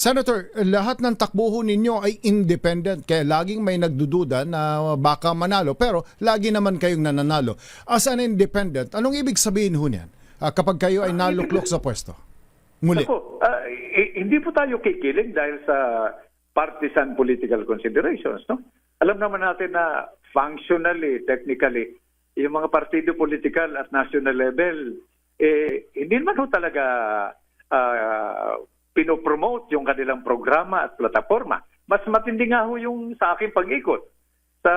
Senator, lahat ng takbuho ninyo ay independent kaya laging may nagdududa na baka manalo pero lagi naman kayong nananalo. As an independent, anong ibig sabihin ho niyan ah, kapag kayo ay naluklok sa pwesto? Muli. Ako, eh, hindi po tayo kikiling dahil sa partisan political considerations. No? Alam naman natin na functionally, technically, yung mga partido political at national level, eh, hindi naman ho talaga ah, pinopromote yung kanilang programa at plataforma. Mas matindi nga ho yung sa aking pag-ikot sa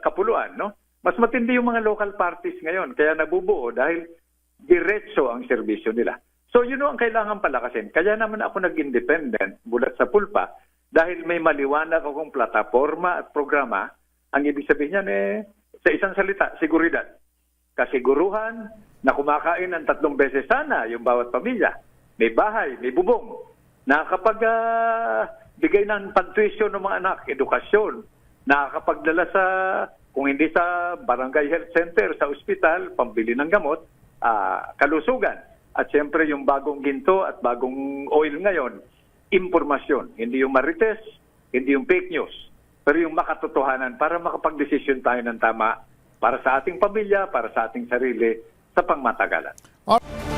kapuluan. No? Mas matindi yung mga local parties ngayon, kaya nabubuo dahil diretso ang serbisyo nila. So yun ang kailangan palakasin. Kaya naman ako nag-independent bulat sa pulpa dahil may maliwanag akong plataforma at programa. Ang ibig sabihin niyan eh, sa isang salita, seguridad. Kasiguruhan na kumakain ng tatlong beses sana yung bawat pamilya. May bahay, may bubong. Nakakapag ah, bigay ng pag-tuition ng mga anak, edukasyon. Nakakapagdala sa, kung hindi sa barangay health center, sa ospital, pambili ng gamot, ah, kalusugan. At siyempre yung bagong ginto at bagong oil ngayon, impormasyon. Hindi yung marites, hindi yung fake news. Pero yung makatotohanan para makapag-desisyon tayo ng tama para sa ating pamilya, para sa ating sarili, sa pangmatagalan. Alright.